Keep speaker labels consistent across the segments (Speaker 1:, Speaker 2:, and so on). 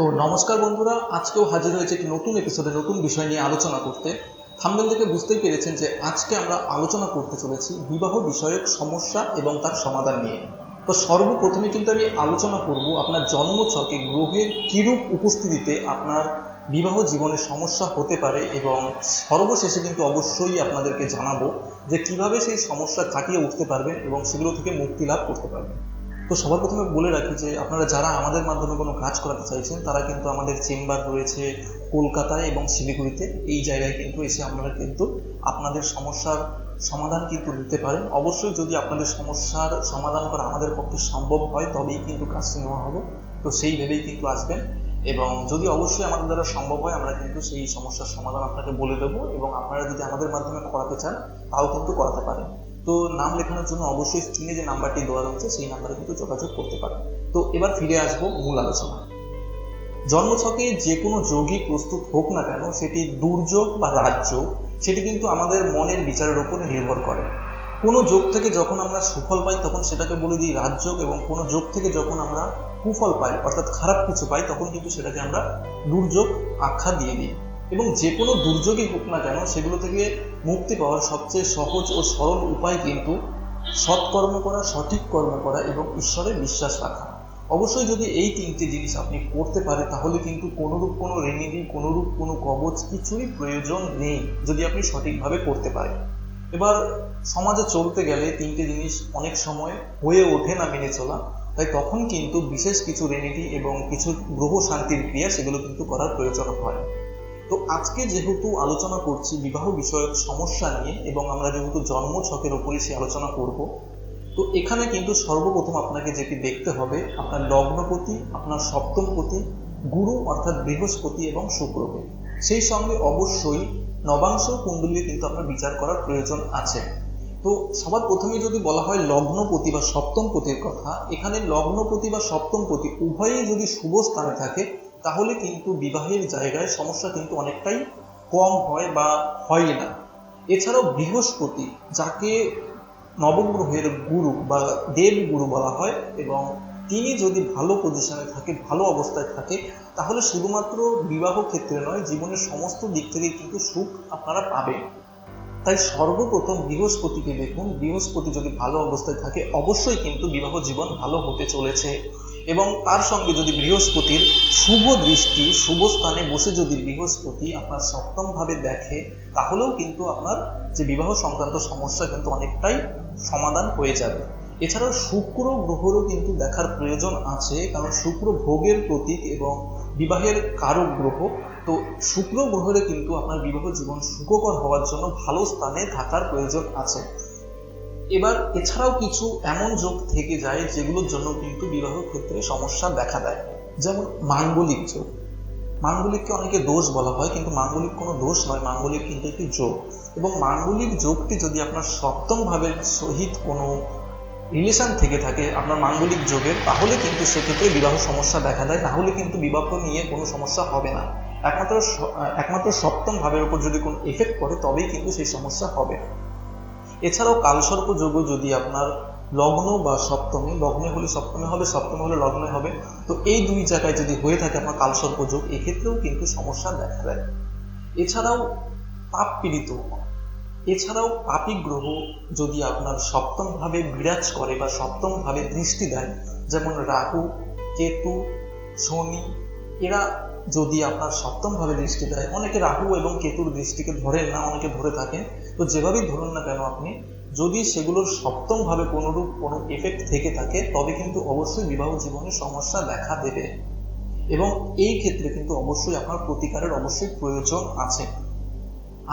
Speaker 1: তো নমস্কার বন্ধুরা, আজকেও হাজির হয়েছে একটি নতুন এপিসোডে নতুন বিষয় নিয়ে আলোচনা করতে। থাম্বেল থেকে বুঝতেই পেরেছেন যে আজকে আমরা আলোচনা করতে চলেছি বিবাহ বিষয়ক সমস্যা এবং তার সমাধান নিয়ে। তো সর্বপ্রথমে কিন্তু আমি আলোচনা করব আপনার জন্মছকে গ্রহের কিরূপ উপস্থিতিতে আপনার বিবাহ জীবনে সমস্যা হতে পারে এবং সর্বশেষে কিন্তু অবশ্যই আপনাদেরকে জানাব যে কীভাবে সেই সমস্যা কাটিয়ে উঠতে পারবেন এবং সেগুলো থেকে মুক্তি লাভ করতে পারবেন। তো সবার প্রথমে বলে রাখি যে আপনারা যারা আমাদের মাধ্যমে কোনো কাজ করাতে চাইছেন, তারা কিন্তু আমাদের চেম্বার রয়েছে কলকাতায় এবং শিলিগুড়িতে। এই জায়গায় কিন্তু এসে আপনারা কিন্তু আপনাদের সমস্যার সমাধান কিন্তু নিতে পারেন। অবশ্যই যদি আপনাদের সমস্যার সমাধান করা আমাদের পক্ষে সম্ভব হয়, তবেই কিন্তু কাজটি নেওয়া হবে। তো সেই ভেবেই কিন্তু আসবেন এবং যদি অবশ্যই আমাদের দ্বারা সম্ভব হয়, আমরা কিন্তু সেই সমস্যার সমাধান আপনাকে বলে দেবো এবং আপনারা যদি আমাদের মাধ্যমে করাতে চান, তাও কিন্তু করাতে পারেন। তো নাম লেখানোর জন্য অবশ্যই স্ক্রিনে যে নাম্বারটি দেওয়া রয়েছে, সেই নাম্বারে কিন্তু যোগাযোগ করতে পারেন তো এবার ফিরে আসব মূল আলোচনা জন্মছকে যে কোনো যোগই প্রস্তুত হোক না কেন, সেটি দুর্যোগ বা রাজযোগ সেটি কিন্তু আমাদের মনের বিচারের উপরে নির্ভর করে। কোনো যোগ থেকে যখন আমরা সুফল পাই, তখন সেটাকে বলে দিই রাজযোগ, এবং কোনো যোগ থেকে যখন আমরা কুফল পাই, অর্থাৎ খারাপ কিছু পাই, তখন কিন্তু সেটাকে আমরা দুর্যোগ আখ্যা দিয়ে দিই। এবং যে কোনো দুর্যোগই হোক না কেন, সেগুলো থেকে মুক্তি পাওয়ার সবচেয়ে সহজ ও সরল উপায় কিন্তু সৎকর্ম করা, সঠিক কর্ম করা এবং ঈশ্বরে বিশ্বাস রাখা। অবশ্যই যদি এই তিনটি জিনিস আপনি করতে পারেন, তাহলে কিন্তু কোনোরূপ কোনো রেমেডি, কোনোরূপ কোনো কবচ কিছুই প্রয়োজন নেই, যদি আপনি সঠিকভাবে করতে পারেন। এবার সমাজে চলতে গেলে তিনটে জিনিস অনেক সময় হয়ে ওঠে না মেনে চলা, তাই তখন কিন্তু বিশেষ কিছু রেমেডি এবং কিছু গ্রহ শান্তির ক্রিয়া, সেগুলো কিন্তু করার প্রয়োজন হয়। তো আজকে যেহেতু আলোচনা করছি বিবাহ বিষয়ক সমস্যা নিয়ে, এবং আমরা যেহেতু জন্ম ছকের ওপরই সে আলোচনা করব, তো এখানে কিন্তু সর্বপ্রথম আপনাকে যেটি দেখতে হবে, আপনার লগ্নপতি, আপনার সপ্তমপতি, গুরু অর্থাৎ বৃহস্পতি এবং শুক্রকে। সেই সঙ্গে অবশ্যই নবাংশ কুণ্ডলী কিন্তু আপনার বিচার করার প্রয়োজন আছে। তো সবার প্রথমে যদি বলা হয় লগ্নপতি বা সপ্তমপতির কথা, এখানে লগ্নপতি বা সপ্তমপতি উভয়ই যদি শুভ স্থানে থাকে তাহলে কিন্তু বিবাহের জায়গায় সমস্যা কিন্তু অনেকটাই কম হয় বা হয় না। এছাড়াও বৃহস্পতি, যাকে নবগ্রহের গুরু বা দেব গুরু বলা হয় এবং তিনি যদি ভালো পজিশনে থাকে, ভালো অবস্থায় থাকে, তাহলে শুধুমাত্র বিবাহ ক্ষেত্রে নয়, জীবনের সমস্ত দিক থেকে কিন্তু সুখ আপনারা পাবেন। তাই সর্বপ্রথম বৃহস্পতিকে দেখুন। বৃহস্পতি যদি ভালো অবস্থায় থাকে, অবশ্যই কিন্তু বিবাহ জীবন ভালো হতে চলেছে। এবং তার সঙ্গে যদি বৃহস্পতির শুভ দৃষ্টি, শুভ স্থানে বসে যদি বৃহস্পতি আপনার সপ্তমভাবে দেখে, তাহলেও কিন্তু আপনার যে বিবাহ সংক্রান্ত সমস্যা কিন্তু অনেকটাই সমাধান হয়ে যাবে। এছাড়াও শুক্র গ্রহরও কিন্তু দেখার প্রয়োজন আছে, কারণ শুক্র ভোগের প্রতীক এবং বিবাহের কারক গ্রহ। তো শুক্র গ্রহরে কিন্তু আপনার বিবাহ জীবন সুখকর হওয়ার জন্য ভালো স্থানে থাকার প্রয়োজন আছে। এবার এছাড়াও কিছু এমন যোগ থেকে যায় যেগুলোর জন্য কিন্তু বিবাহ ক্ষেত্রে সমস্যা দেখা দেয়। যেমন মাঙ্গলিক যোগ। মাঙ্গলিককে অনেকে দোষ বলা হয়, কিন্তু মাঙ্গলিক কোনো দোষ নয়, মাঙ্গলিক কিন্তু একটি যোগ। এবং মাঙ্গলিক যোগটি যদি আপনার সপ্তম ভাবের সহিত কোনো রিলেশন থেকে থাকে আপনার মাঙ্গলিক যোগের, তাহলে কিন্তু সেক্ষেত্রে বিবাহ সমস্যা দেখা দেয়। তাহলে কিন্তু বিবাহ নিয়ে কোনো সমস্যা হবে না। একমাত্র একমাত্র সপ্তম ভাবের উপর যদি কোনো এফেক্ট পড়ে, তবেই কিন্তু সেই সমস্যা হবে। এছাড়াও কালসর্প যোগ যদি আপনার লগ্ন বা সপ্তমী, লগ্নে হলে সপ্তমে হবে, সপ্তমে হলে লগ্নে হবে, তো এই দুই জায়গায় যদি হয়ে থাকে আপনার কালসর্প যোগ, এক্ষেত্রেও কিন্তু সমস্যা দেখা দেয়। এছাড়াও পাপ পীড়িত এছাড়াও পাপী গ্রহ যদি আপনার সপ্তম ভাবে বিরাজ করে বা সপ্তম ভাবে দৃষ্টি দেয়, যেমন রাহু, কেতু, শনি, এরা যদি আপনার সপ্তম ভাবে দৃষ্টি দেয়, অনেকে রাহু এবং কেতুর দৃষ্টিকে ধরেন না, অনেকে ধরে থাকেন তো যেভাবেই ধরুন না কেন আপনি, যদি সেগুলোর সপ্তম ভাবে কোনোরূপ কোনো এফেক্ট থেকে থাকে, তবে কিন্তু অবশ্যই বিবাহ জীবনে সমস্যা দেখা দেবে। এবং এই ক্ষেত্রে কিন্তু অবশ্যই আপনার প্রতিকারের অবশ্যই প্রয়োজন আছে।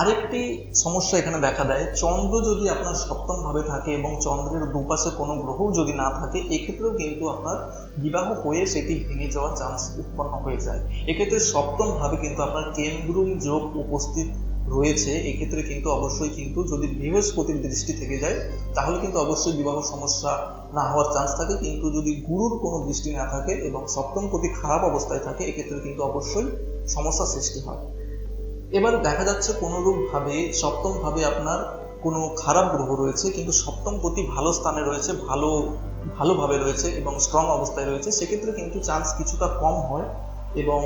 Speaker 1: আরেকটি সমস্যা এখানে দেখা দেয়, চন্দ্র যদি আপনার সপ্তম ভাবে থাকে এবং চন্দ্রের দুপাশে কোনো গ্রহ যদি না থাকে, এক্ষেত্রেও কিন্তু আপনার বিবাহ হয়ে সেটি ভেঙে যাওয়ার চান্স উৎপন্ন হয়ে যায়। এক্ষেত্রে সপ্তম ভাবে কিন্তু আপনার কেন্দ্রুম যোগ উপস্থিত রয়েছে, এক্ষেত্রে কিন্তু অবশ্যই কিন্তু যদি বৃহস্পতির দৃষ্টি থেকে যায়, তাহলে কিন্তু অবশ্যই বিবাহ সমস্যা না হওয়ার চান্স থাকে। কিন্তু যদি গুরুর কোনো দৃষ্টি না থাকে এবং সপ্তম প্রতি খারাপ অবস্থায় থাকে, এক্ষেত্রে কিন্তু অবশ্যই সমস্যা সৃষ্টি হয়। এবার দেখা যাচ্ছে কোনোরূপভাবে সপ্তমভাবে আপনার কোনো খারাপ গ্রহ রয়েছে, কিন্তু সপ্তম প্রতি ভালো স্থানে রয়েছে, ভালো ভালোভাবে রয়েছে এবং স্ট্রং অবস্থায় রয়েছে, সেক্ষেত্রে কিন্তু চান্স কিছুটা কম হয় এবং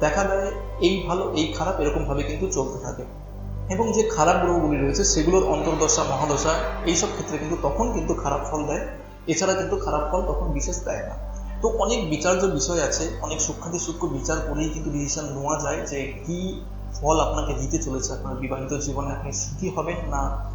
Speaker 1: দেখা যায় এই ভালো, এই খারাপ এরকমভাবে কিন্তু চলতে থাকে। এবং যে খারাপ গ্রহগুলি রয়েছে, সেগুলোর অন্তর্দশা, মহাদশা, এইসব ক্ষেত্রে কিন্তু তখন কিন্তু খারাপ ফল দেয়। এছাড়া কিন্তু খারাপ ফল তখন বিশেষ দেয় না। তো অনেক বিচার্য বিষয় আছে, অনেক সূক্ষ্মাতি সূক্ষ্ম বিচার করেই কিন্তু ডিসিশন নেওয়া যায় যে কি ফল আপনাকে দিতে চলেছে, আপনার বিবাহিত জীবনে আপনি সুখী হবেন না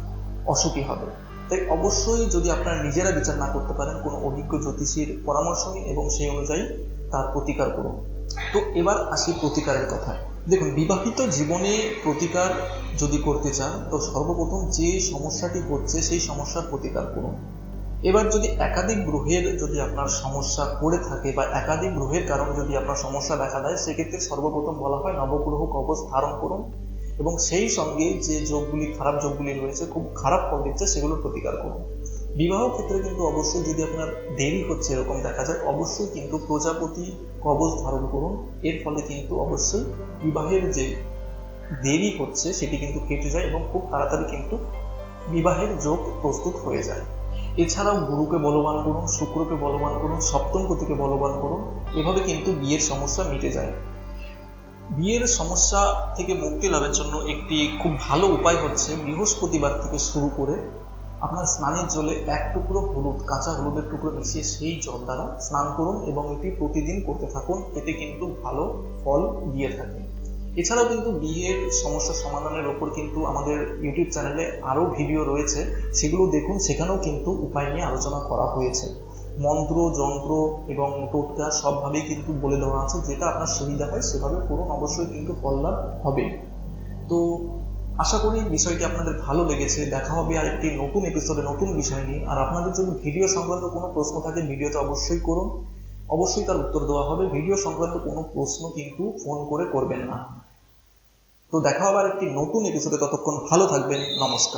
Speaker 1: অসুখী হবেন? তাই অবশ্যই যদি আপনারা নিজেরা বিচার না করতে পারেন, কোনো অভিজ্ঞ জ্যোতিষীর পরামর্শ নিন এবং সেই অনুযায়ী তার প্রতিকার করুন। তো এবার আসি প্রতিকারের কথায়। দেখুন, বিবাহিত জীবনে প্রতিকার যদি করতে চান, তো সর্বপ্রথম যে সমস্যাটি হচ্ছে সেই সমস্যার প্রতিকার করুন। এবার যদি একাধিক গ্রহের যদি আপনার সমস্যা করে থাকে বা একাধিক গ্রহের কারণে যদি আপনার সমস্যা দেখা দেয়, সেক্ষেত্রে সর্বপ্রথম বলা হয় নবগ্রহ কবচ ধারণ করুন এবং সেই সঙ্গে যে যোগগুলি, খারাপ যোগগুলি রয়েছে, খুব খারাপ ফল দিচ্ছে সেগুলোর প্রতিকার করুন। বিবাহ ক্ষেত্রে কিন্তু অবশ্যই যদি আপনার দেরি হচ্ছে এরকম দেখা যায়, অবশ্যই কিন্তু প্রজাপতি কবচ ধারণ করুন। এর ফলে কিন্তু অবশ্যই বিবাহের যে দেরি হচ্ছে, সেটি কিন্তু কেটে যায় এবং খুব তাড়াতাড়ি কিন্তু বিবাহের যোগ প্রস্তুত হয়ে যায়। এছাড়াও গুরুকে বলবান করুন, শুক্রকে বলবান করুন, সপ্তম গতিকে বলবান করুন, এভাবে কিন্তু বিয়ের সমস্যা মিটে যায়। বিয়ের সমস্যা থেকে মুক্তি লাভের জন্য একটি খুব ভালো উপায় হচ্ছে বৃহস্পতিবার থেকে শুরু করে আপনার স্নানের জলে এক টুকরো হলুদ, কাঁচা হলুদের টুকরো মিশিয়ে সেই জল দ্বারা স্নান করুন এবং এটি প্রতিদিন করতে থাকুন, এতে কিন্তু ভালো ফল দিয়ে থাকে। এছাড়াও কিন্তু বিয়ের সমস্যা সমাধানের ওপর কিন্তু আমাদের ইউটিউব চ্যানেলে আরও ভিডিও রয়েছে। সেগুলো দেখুন, সেখানেও কিন্তু উপায় নিয়ে আলোচনা করা হয়েছে। মন্ত্র, যন্ত্র এবং টোটকা সবভাবেই কিন্তু বলে দেওয়া আছে। যেটা আপনার সুবিধা হয়, সেভাবে করুন অবশ্যই কিন্তু ফললাভ হবে। তো আশা করি বিষয়টি আপনাদের ভালো লেগেছে। দেখা হবে আর একটি নতুন এপিসোডে নতুন বিষয় নিয়ে। আর আপনাদের যদি ভিডিও সংক্রান্ত কোনো প্রশ্ন থাকে ভিডিওতে অবশ্যই করুন। অবশ্যই তার উত্তর দেওয়া হবে। ভিডিও সংক্রান্ত কোনো প্রশ্ন কিন্তু ফোন করে করবেন না। তো দেখা হবে একটি নতুন এপিসোডে ততক্ষণ ভালো থাকবেন নমস্কার।